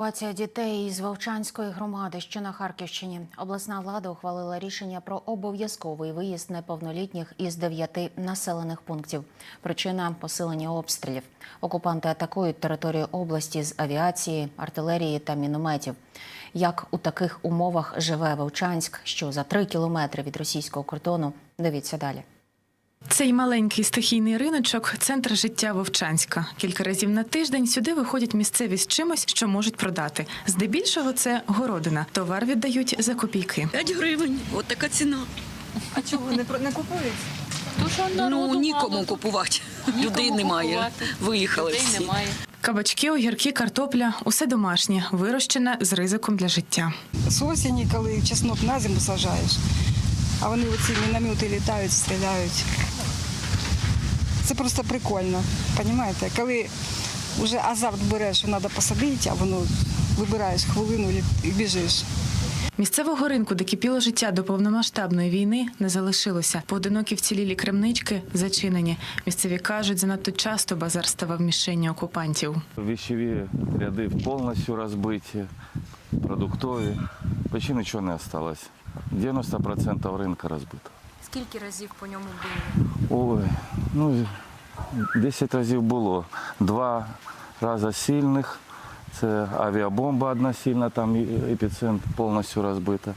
Евакуація дітей із Вовчанської громади, що на Харківщині, обласна влада ухвалила рішення про обов'язковий виїзд неповнолітніх із дев'яти населених пунктів. Причина посилення обстрілів. Окупанти атакують територію області з авіації, артилерії та мінометів. Як у таких умовах живе Вовчанськ, що за три кілометри від російського кордону? Дивіться далі. Цей маленький стихійний риночок центр життя Вовчанська. Кілька разів на тиждень сюди виходять місцеві з чимось, що можуть продати. Здебільшого це городина. Товар віддають за копійки. 5 гривень, от така ціна. А чого не про- не купують? Ну нікому купувати. Людей немає. купувати. Виїхали Людей всі. немає. Кабачки, огірки, картопля усе домашнє, вирощене з ризиком для життя. З осені, коли чеснок на зиму сажаєш, а вони оці міномети літають, стріляють. Це просто прикольно, розумієте? Коли вже азарт береш, що треба посадити, а воно вибираєш хвилину і біжиш. Місцевого ринку, де кипіло життя до повномасштабної війни, не залишилося. Поодинокі вцілілі крамнички зачинені. Місцеві кажуть, занадто часто базар ставав мішенню окупантів. Вещеві ряди повністю розбиті, продуктові. Почти нічого не залишилось. 90% ринку розбито. Скільки разів по ньому били? Ой, ну 10 разів було. Два рази сильних. Це авіабомба одна сильна, там епіцентр повністю розбита.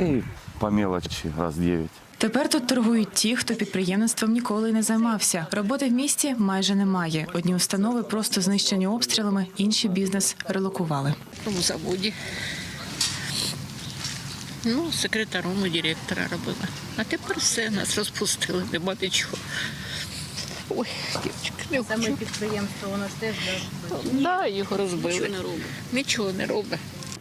І по мелочі раз 9. Тепер тут торгують ті, хто підприємництвом ніколи не займався. Роботи в місті майже немає. Одні установи просто знищені обстрілами, інші бізнес релокували. в заводі. Ну, секретаром у директора робила. А тепер все, нас розпустили, нема нічого. Ой, дівчинка, не Саме хочу. підприємство, воно ж теж да, Да, його розбили. Нічого не робить. Нічого не робить.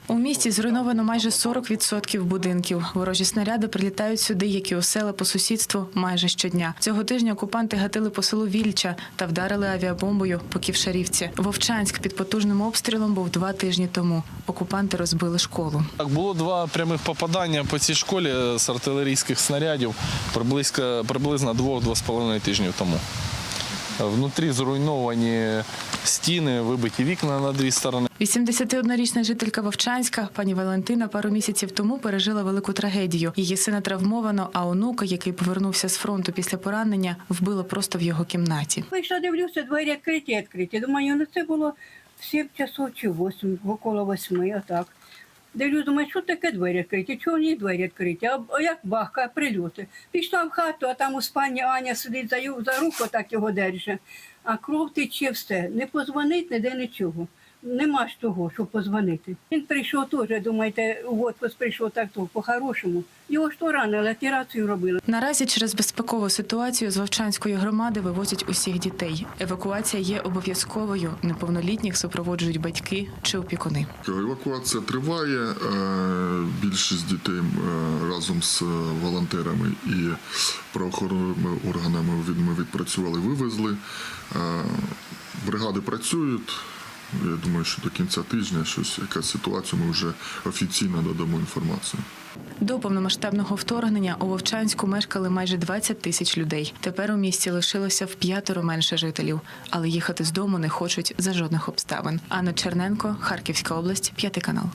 У місті зруйновано майже 40% будинків. Ворожі снаряди прилітають сюди, як і у села по сусідству, майже щодня. Цього тижня окупанти гатили по селу Вільча та вдарили авіабомбою по Ківшарівці. Вовчанськ під потужним обстрілом був два тижні тому. Окупанти розбили школу. Так, було два прямих попадання по цій школі з артилерійських снарядів приблизно, приблизно двох-два з половиною тижнів тому. Внутрі зруйновані стіни, вибиті вікна на дві сторони. 81-річна жителька Вовчанська, пані Валентина, пару місяців тому пережила велику трагедію. Її сина травмовано, а онука, який повернувся з фронту після поранення, вбило просто в його кімнаті. Вийшла, дивлюся, двері відкриті, відкриті. Думаю, ну це було в 7 часов чи 8, около 8, отак. Дивлюсь, думаю, що таке двері відкриті? Чого в двері відкриті? А, як бахка, прильоти. Пішла в хату, а там у спальні Аня сидить за, за руку, так його держить. А кров тече все. Не позвонить, ніде нічого. Нема ж того, щоб позвонити. Він прийшов теж, думаєте, в отпуск прийшов так то, по-хорошому. Його ж то ранили, операцію робили. Наразі через безпекову ситуацію з Вовчанської громади вивозять усіх дітей. Евакуація є обов'язковою. Неповнолітніх супроводжують батьки чи опікуни. Евакуація триває. е, Більшість дітей е, разом з е, волонтерами і правоохоронними органами ми відпрацювали, вивезли. Бригади працюють. Я думаю, що до кінця тижня щось, якась ситуація, ми вже офіційно додамо інформацію. До повномасштабного вторгнення у Вовчанську мешкали майже 20 тисяч людей. Тепер у місті лишилося в п'ятеро менше жителів, але їхати з дому не хочуть за жодних обставин. Анна Черненко, Харківська область, п'ятий канал.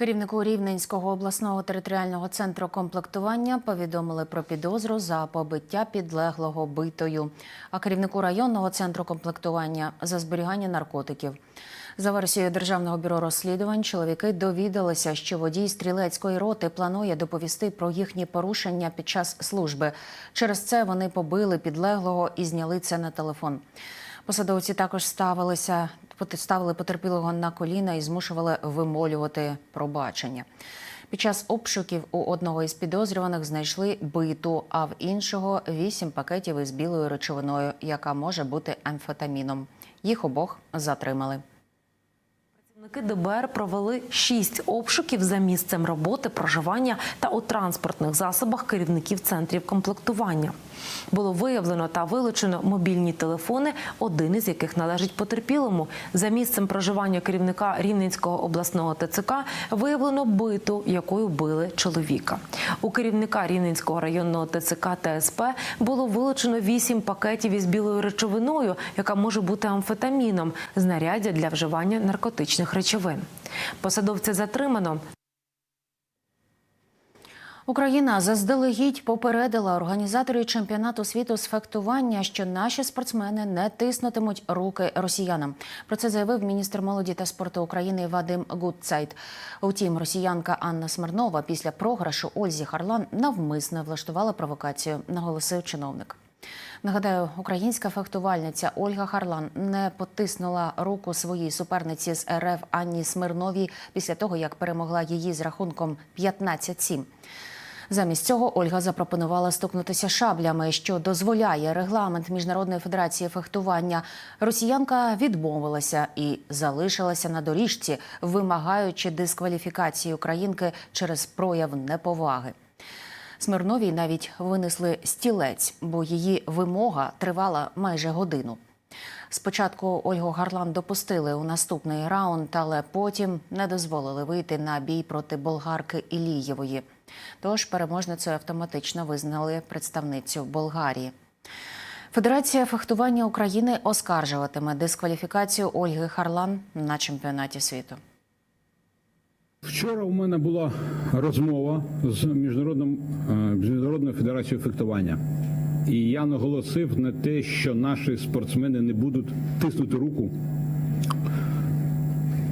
Керівнику Рівненського обласного територіального центру комплектування повідомили про підозру за побиття підлеглого битою, а керівнику районного центру комплектування за зберігання наркотиків. За версією Державного бюро розслідувань, чоловіки довідалися, що водій стрілецької роти планує доповісти про їхні порушення під час служби. Через це вони побили підлеглого і зняли це на телефон. Посадовці також ставилися ставили потерпілого на коліна і змушували вимолювати пробачення. Під час обшуків у одного із підозрюваних знайшли биту, а в іншого вісім пакетів із білою речовиною, яка може бути амфетаміном. Їх обох затримали. ДБР провели шість обшуків за місцем роботи, проживання та у транспортних засобах керівників центрів комплектування. Було виявлено та вилучено мобільні телефони, один із яких належить потерпілому. За місцем проживання керівника Рівненського обласного ТЦК виявлено биту, якою били чоловіка. У керівника Рівненського районного ТЦК та СП було вилучено вісім пакетів із білою речовиною, яка може бути амфетаміном, знаряддя для вживання наркотичних речовин. Посадовця затримано. Україна заздалегідь попередила організаторів чемпіонату світу з фехтування, що наші спортсмени не тиснутимуть руки росіянам. Про це заявив міністр молоді та спорту України Вадим Гудцайт. Утім, росіянка Анна Смирнова після програшу Ользі Харлан навмисно влаштувала провокацію, наголосив чиновник. Нагадаю, українська фехтувальниця Ольга Харлан не потиснула руку своїй суперниці з РФ Анні Смирновій після того, як перемогла її з рахунком 15-7. Замість цього Ольга запропонувала стукнутися шаблями, що дозволяє регламент Міжнародної федерації фехтування. Росіянка відмовилася і залишилася на доріжці, вимагаючи дискваліфікації українки через прояв неповаги. Смирновій навіть винесли стілець, бо її вимога тривала майже годину. Спочатку Ольгу Гарлан допустили у наступний раунд, але потім не дозволили вийти на бій проти болгарки Ілієвої. Тож переможницею автоматично визнали представницю Болгарії. Федерація фехтування України оскаржуватиме дискваліфікацію Ольги Харлан на чемпіонаті світу. Вчора у мене була розмова з міжнародним е, міжнародною федерацією фехтування. І я наголосив на те, що наші спортсмени не будуть тиснути руку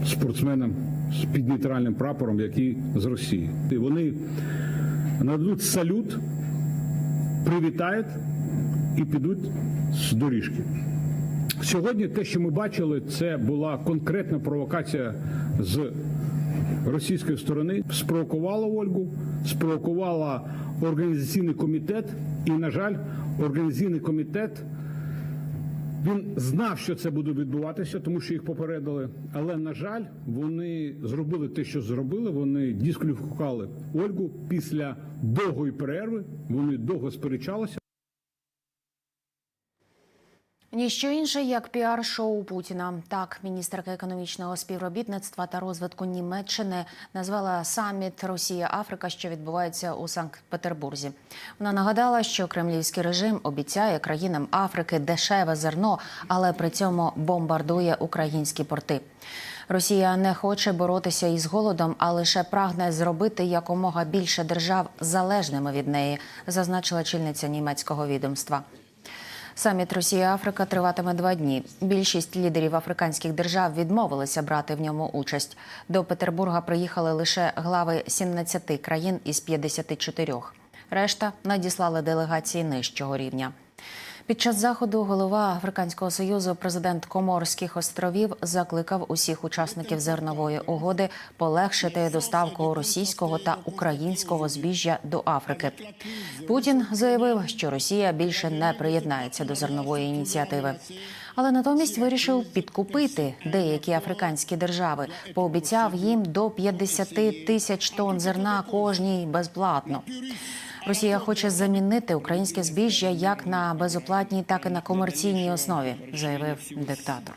спортсменам з під нейтральним прапором, які з Росії. І вони нададуть салют, привітають і підуть з доріжки. Сьогодні те, що ми бачили, це була конкретна провокація з російської сторони, спровокувала Ольгу, спровокувала організаційний комітет, і, на жаль, організаційний комітет. Він знав, що це буде відбуватися, тому що їх попередили. Але на жаль, вони зробили те, що зробили. Вони дискваліфікували Ольгу після довгої перерви. Вони довго сперечалися. Ніщо інше, як піар-шоу Путіна. Так, міністерка економічного співробітництва та розвитку Німеччини назвала саміт Росія-Африка, що відбувається у Санкт-Петербурзі. Вона нагадала, що кремлівський режим обіцяє країнам Африки дешеве зерно, але при цьому бомбардує українські порти. Росія не хоче боротися із голодом, а лише прагне зробити якомога більше держав залежними від неї, зазначила чільниця німецького відомства. Саміт Росія-Африка триватиме два дні. Більшість лідерів африканських держав відмовилися брати в ньому участь. До Петербурга приїхали лише глави 17 країн із 54. Решта надіслали делегації нижчого рівня. Під час заходу голова Африканського союзу, президент Коморських островів, закликав усіх учасників зернової угоди полегшити доставку російського та українського збіжжя до Африки. Путін заявив, що Росія більше не приєднається до зернової ініціативи, але натомість вирішив підкупити деякі африканські держави. Пообіцяв їм до 50 тисяч тонн зерна кожній безплатно. Росія хоче замінити українське збіжжя як на безоплатній, так і на комерційній основі, заявив диктатор.